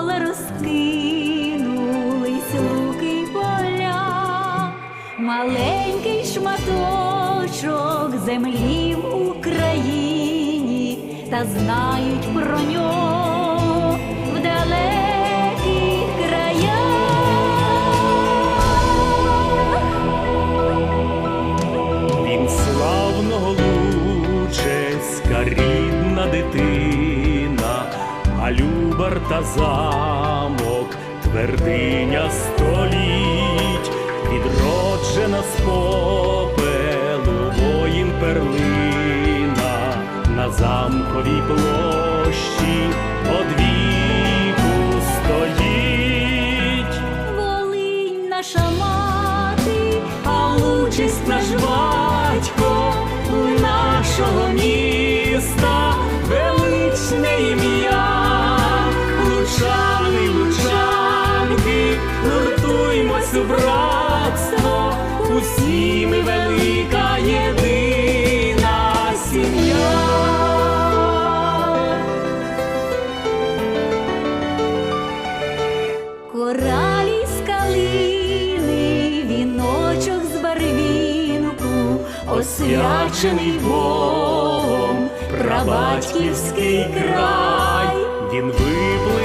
довкола розкинулись луки поля, маленький шматочок землі в Україні, та знають про нього в далеких краях. Він славного Лучеська рідна дитина, а та замок, твердиня століть, відроджена з попелу воїн перлина на замковій площі одвіку стоїть. Волинь наша мати, а лучисть наш батько нашого міста величне ім'я. Освячений Богом, прабатьківський край. Він викликав